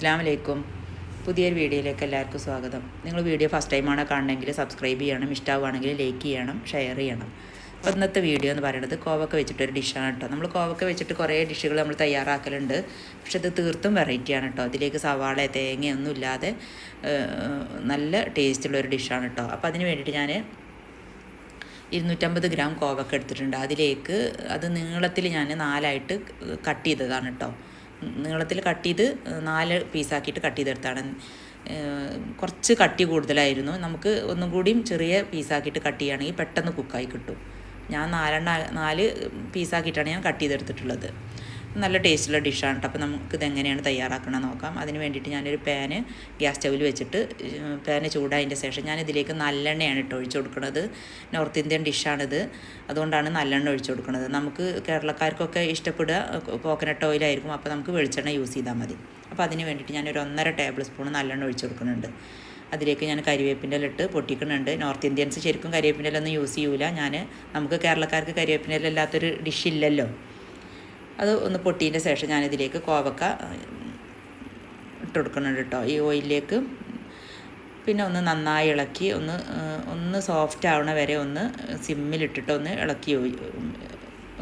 അസ്സാമലൈക്കും പുതിയൊരു വീഡിയോയിലേക്ക് എല്ലാവർക്കും സ്വാഗതം. നിങ്ങൾ വീഡിയോ ഫസ്റ്റ് ടൈമാണ് കാണണമെങ്കിൽ സബ്സ്ക്രൈബ് ചെയ്യണം ഇഷ്ടമാവുകയാണെങ്കിൽ ലൈക്ക് ചെയ്യണം ഷെയർ ചെയ്യണം. അപ്പോൾ ഇന്നത്തെ വീഡിയോ എന്ന് പറയുന്നത് കോവക്ക വെച്ചിട്ടൊരു ഡിഷാണ് കേട്ടോ. നമ്മൾ കോവക്ക വെച്ചിട്ട് കുറേ ഡിഷുകൾ നമ്മൾ തയ്യാറാക്കലുണ്ട്. പക്ഷെ ഇത് തീർത്തും വെറൈറ്റിയാണ് കേട്ടോ. അതിലേക്ക് സവാള തേങ്ങ ഒന്നും ഇല്ലാതെ നല്ല ടേസ്റ്റുള്ള ഒരു ഡിഷാണ് കേട്ടോ. അപ്പോൾ അതിന് വേണ്ടിയിട്ട് ഞാൻ ഇരുന്നൂറ്റമ്പത് ഗ്രാം കോവക്ക എടുത്തിട്ടുണ്ട്. അതിലേക്ക് അത് നീളത്തിൽ ഞാൻ നാലായിട്ട് കട്ട് ചെയ്തതാണ് കേട്ടോ. നീളത്തിൽ കട്ട് ചെയ്ത് നാല് പീസാക്കിയിട്ട് കട്ട് ചെയ്തെടുത്താണ്. കുറച്ച് കട്ടി കൂടുതലായിരുന്നു. നമുക്ക് ഒന്നും കൂടിയും ചെറിയ പീസാക്കിയിട്ട് കട്ട് ചെയ്യുകയാണെങ്കിൽ പെട്ടെന്ന് കുക്കായി കിട്ടും. ഞാൻ നാലെണ്ണ നാല് പീസാക്കിയിട്ടാണ് ഞാൻ കട്ട് ചെയ്തെടുത്തിട്ടുള്ളത്. നല്ല ടേസ്റ്റുള്ള ഡിഷാണ് കേട്ടോ. അപ്പോൾ നമുക്കിത് എങ്ങനെയാണ് തയ്യാറാക്കണമെന്ന് നോക്കാം. അതിന് വേണ്ടിയിട്ട് ഞാനൊരു പാന് ഗ്യാസ് സ്റ്റൗവിൽ വെച്ചിട്ട് പാന് ചൂടായതിന്റെ ശേഷം ഞാൻ ഇതിലേക്ക് നല്ലെണ്ണയാണ് ഇട്ട് ഒഴിച്ചു കൊടുക്കുന്നത് നോർത്ത് ഇന്ത്യൻ ഡിഷാണിത്. അതുകൊണ്ടാണ് നല്ലെണ്ണ ഒഴിച്ചു കൊടുക്കുന്നത് നമുക്ക് കേരളക്കാർക്കൊക്കെ ഇഷ്ടപ്പെടുക കോക്കനട്ട് ഓയിലായിരിക്കും. അപ്പോൾ നമുക്ക് വെളിച്ചെണ്ണ യൂസ് ചെയ്താൽ മതി. അപ്പോൾ അതിന് വേണ്ടിയിട്ട് ഞാനൊരു ഒന്നര ടേബിൾ സ്പൂൺ നല്ലെണ്ണ ഒഴിച്ചു കൊടുക്കുന്നുണ്ട്. അതിലേക്ക് ഞാൻ കരിവേപ്പിന്റെ ഇട്ട് പൊട്ടിക്കുന്നുണ്ട്. നോർത്ത് ഇന്ത്യൻസ് ശരിക്കും കരിവേപ്പിന്റെ ഒന്നും യൂസ് ചെയ്യൂല. ഞാൻ നമുക്ക് കേരളക്കാർക്ക് കരിവേപ്പിന്റെ ഇല ഇല്ലാത്തൊരു ഡിഷ് ഇല്ലല്ലോ. അത് ഒന്ന് പൊട്ടിയതിന്റെ ശേഷം ഞാനിതിലേക്ക് കോവക്ക ഇട്ട് കൊടുക്കുന്നുണ്ട് കേട്ടോ. ഈ ഓയിലിലേക്ക് പിന്നെ ഒന്ന് നന്നായി ഇളക്കി ഒന്ന് ഒന്ന് സോഫ്റ്റ് ആവണ വരെ ഒന്ന് സിമ്മിലിട്ടിട്ട് ഒന്ന് ഇളക്കി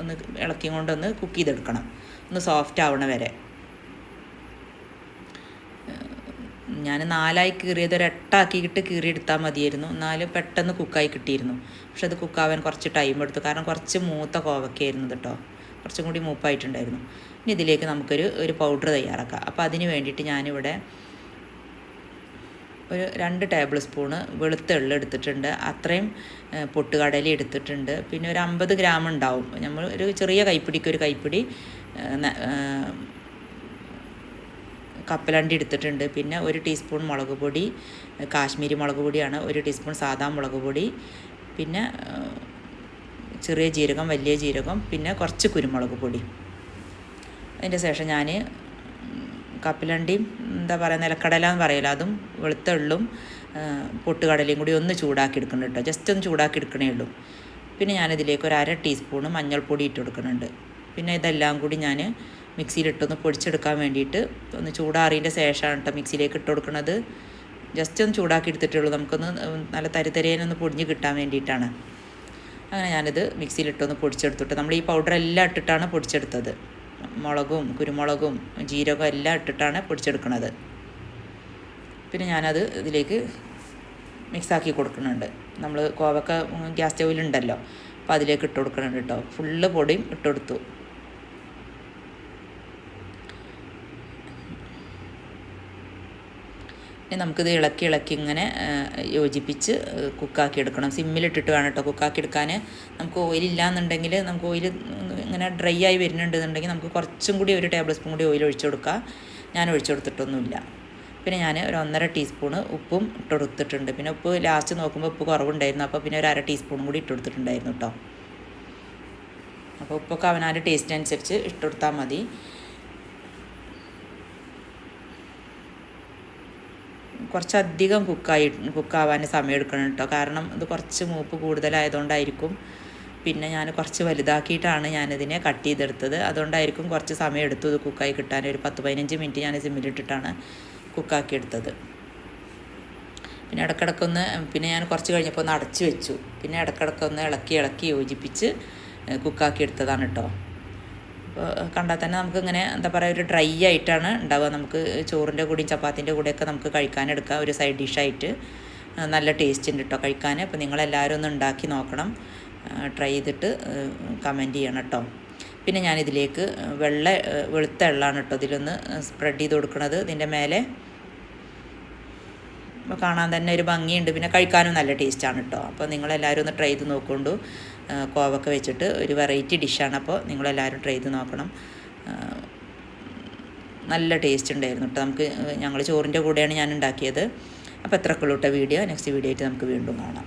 ഒന്ന് ഇളക്കിയും കൊണ്ടൊന്ന് കുക്ക് ചെയ്തെടുക്കണം. ഒന്ന് സോഫ്റ്റ് ആവണ വരെ. ഞാൻ നാലായി കീറിയത് ഒരു എട്ടാക്കിയിട്ട് കീറിയെടുത്താൽ മതിയായിരുന്നു. എന്നാലും പെട്ടെന്ന് കുക്കായി കിട്ടിയിരുന്നു. പക്ഷെ അത് കുക്കാവാൻ കുറച്ച് ടൈം എടുത്തു. കാരണം കുറച്ച് മൂത്ത കോവക്കയായിരുന്നു കേട്ടോ. കുറച്ചും കൂടി മൂപ്പായിട്ടുണ്ടായിരുന്നു. ഇനി ഇതിലേക്ക് നമുക്കൊരു ഒരു പൗഡർ തയ്യാറാക്കാം. അപ്പോൾ അതിന് വേണ്ടിയിട്ട് ഞാനിവിടെ ഒരു രണ്ട് ടേബിൾ സ്പൂണ് വെളുത്ത എള്ള് എടുത്തിട്ടുണ്ട്. അത്രയും പൊട്ടുകടലി എടുത്തിട്ടുണ്ട്. പിന്നെ ഒരു അമ്പത് ഗ്രാം ഉണ്ടാവും. നമ്മൾ ഒരു ചെറിയ കൈപ്പിടിക്ക് ഒരു കൈപ്പിടി കപ്പലണ്ടി എടുത്തിട്ടുണ്ട്. പിന്നെ ഒരു ടീസ്പൂൺ മുളക് പൊടി കാശ്മീരി മുളക് പൊടിയാണ്. ഒരു ടീസ്പൂൺ സാദാ മുളക് പൊടി. പിന്നെ ചെറിയ ജീരകം വലിയ ജീരകം പിന്നെ കുറച്ച് കുരുമുളക് പൊടി. അതിന്റെ ശേഷം ഞാൻ കപ്പിലണ്ടിയും എന്താ പറയുക നിലക്കടല എന്ന് പറയില്ല അതും വെളുത്ത എള്ളും പൊട്ടുകടലയും കൂടി ഒന്ന് ചൂടാക്കി എടുക്കുന്നുണ്ട് കേട്ടോ. ജസ്റ്റ് ഒന്ന് ചൂടാക്കി എടുക്കണേ ഉള്ളൂ. പിന്നെ ഞാനിതിലേക്ക് ഒരു അര ടീസ്പൂണ് മഞ്ഞൾപ്പൊടി ഇട്ട് കൊടുക്കുന്നുണ്ട്. പിന്നെ ഇതെല്ലാം കൂടി ഞാൻ മിക്സിയിലിട്ടൊന്ന് പൊടിച്ചെടുക്കാൻ വേണ്ടിയിട്ട് ഒന്ന് ചൂടാറിയതിന്റെ ശേഷമാണ് കേട്ടോ മിക്സിയിലേക്ക് ഇട്ട് കൊടുക്കുന്നത്. ജസ്റ്റ് ഒന്ന് ചൂടാക്കി എടുത്തിട്ടുള്ളൂ. നമുക്കൊന്ന് നല്ല തരിതരേനൊന്ന് പൊടിഞ്ഞ് കിട്ടാൻ വേണ്ടിയിട്ടാണ്. അങ്ങനെ ഞാനിത് മിക്സിയിലിട്ടൊന്ന് പൊടിച്ചെടുത്തിട്ട് നമ്മൾ ഈ പൗഡർ എല്ലാം ഇട്ടിട്ടാണ് പൊടിച്ചെടുത്തത്. മുളകും കുരുമുളകും ജീരകവും എല്ലാം ഇട്ടിട്ടാണ് പൊടിച്ചെടുക്കുന്നത് പിന്നെ ഞാനത് ഇതിലേക്ക് മിക്സാക്കി കൊടുക്കുന്നുണ്ട്. നമ്മൾ കോവക്ക ഗ്യാസ് സ്റ്റൗവിലുണ്ടല്ലോ. അപ്പോൾ അതിലേക്ക് ഇട്ട് കൊടുക്കുന്നുണ്ട് കേട്ടോ ഫുള്ള് പൊടിയും ഇട്ട് കൊടുത്തു ഇനി നമുക്കിത് ഇളക്കി ഇളക്കി ഇങ്ങനെ യോജിപ്പിച്ച് കുക്കാക്കി എടുക്കണം സിമ്മിലിട്ടിട്ട് വേണം കേട്ടോ കുക്കാക്കി എടുക്കാൻ നമുക്ക് ഓയിൽ ഇല്ലാന്നുണ്ടെങ്കിൽ നമുക്ക് ഓയിൽ ഇങ്ങനെ ഡ്രൈ ആയി വരുന്നുണ്ടെന്നുണ്ടെങ്കിൽ നമുക്ക് കുറച്ചും കൂടി ഒരു ടേബിൾ സ്പൂൺ കൂടി ഓയിൽ ഒഴിച്ചു കൊടുക്കുക ഞാൻ ഒഴിച്ചു കൊടുത്തിട്ടൊന്നുമില്ല. പിന്നെ ഞാൻ ഒരു ഒന്നര ടീസ്പൂണ് ഉപ്പും ഇട്ട് കൊടുത്തിട്ടുണ്ട്. പിന്നെ ഉപ്പ് ലാസ്റ്റ് നോക്കുമ്പോൾ ഉപ്പ് കുറവുണ്ടായിരുന്നു. അപ്പോൾ പിന്നെ ഒരു അര ടീസ്പൂണും കൂടി ഇട്ട് കൊടുത്തിട്ടുണ്ടായിരുന്നു കേട്ടോ അപ്പോൾ ഉപ്പൊക്കെ അവനാന്റെ ടേസ്റ്റ് അനുസരിച്ച് ഇട്ട് കൊടുത്താൽ മതി. കുറച്ചധികം കുക്കായി കുക്കാവാൻ സമയം എടുക്കണം കേട്ടോ. കാരണം ഇത് കുറച്ച് മൂപ്പ് കൂടുതലായതുകൊണ്ടായിരിക്കും. പിന്നെ ഞാൻ കുറച്ച് വലുതാക്കിയിട്ടാണ് ഞാനിതിനെ കട്ട് ചെയ്തെടുത്തത്. അതുകൊണ്ടായിരിക്കും കുറച്ച് സമയം എടുത്തു ഇത് കുക്കായി കിട്ടാൻ. ഒരു പത്ത് പതിനഞ്ച് മിനിറ്റ് ഞാൻ സിമ്മിലിട്ടിട്ടാണ് കുക്കാക്കി എടുത്തത് പിന്നെ ഇടക്കിടക്കൊന്ന് പിന്നെ ഞാൻ കുറച്ച് കഴിഞ്ഞപ്പോൾ ഒന്ന് അടച്ചു വെച്ചു. പിന്നെ ഇടക്കിടക്കൊന്ന് ഇളക്കി ഇളക്കി യോജിപ്പിച്ച് കുക്കാക്കി എടുത്തതാണ് കേട്ടോ. കണ്ടാൽ തന്നെ നമുക്ക് ഇങ്ങനെ എന്താ പറയുക ഒരു ഡ്രൈ ആയിട്ടാണ് ഉണ്ടാവുക. നമുക്ക് ചോറിന്റെ കൂടെയും ചപ്പാത്തിന്റെ കൂടെയൊക്കെ നമുക്ക് കഴിക്കാനെടുക്കാം ഒരു സൈഡ് ഡിഷായിട്ട് നല്ല ടേസ്റ്റ് ഉണ്ട് കേട്ടോ കഴിക്കാൻ. അപ്പോൾ നിങ്ങളെല്ലാവരും ഒന്ന് ഉണ്ടാക്കി നോക്കണം. ട്രൈ ചെയ്തിട്ട് കമന്റ് ചെയ്യണം കേട്ടോ പിന്നെ ഞാനിതിലേക്ക് വെള്ള വെളുത്ത എള്ളാണ് കേട്ടോ ഇതിലൊന്ന് സ്പ്രെഡ് ചെയ്ത് കൊടുക്കുന്നത് ഇതിന്റെ മേലെ കാണാൻ തന്നെ ഒരു ഭംഗിയുണ്ട്. പിന്നെ കഴിക്കാനും നല്ല ടേസ്റ്റാണ് കേട്ടോ അപ്പോൾ നിങ്ങളെല്ലാവരും ഒന്ന് ട്രൈ ചെയ്ത് നോക്കൊണ്ടു. ആ, കോവക്ക വെച്ചിട്ട് ഒരു വെറൈറ്റി ഡിഷാണ്. അപ്പോൾ നിങ്ങളെല്ലാവരും ട്രൈ ചെയ്ത് നോക്കണം. നല്ല ടേസ്റ്റ് ഉണ്ടായിരുന്നു കേട്ടോ. നമുക്ക് ഞങ്ങൾ ചോറിന്റെ കൂടെയാണ് ഞാൻ ഉണ്ടാക്കിയത്. അപ്പോൾ എത്ര വീഡിയോ. നെക്സ്റ്റ് വീഡിയോ ആയിട്ട് നമുക്ക് വീണ്ടും കാണാം.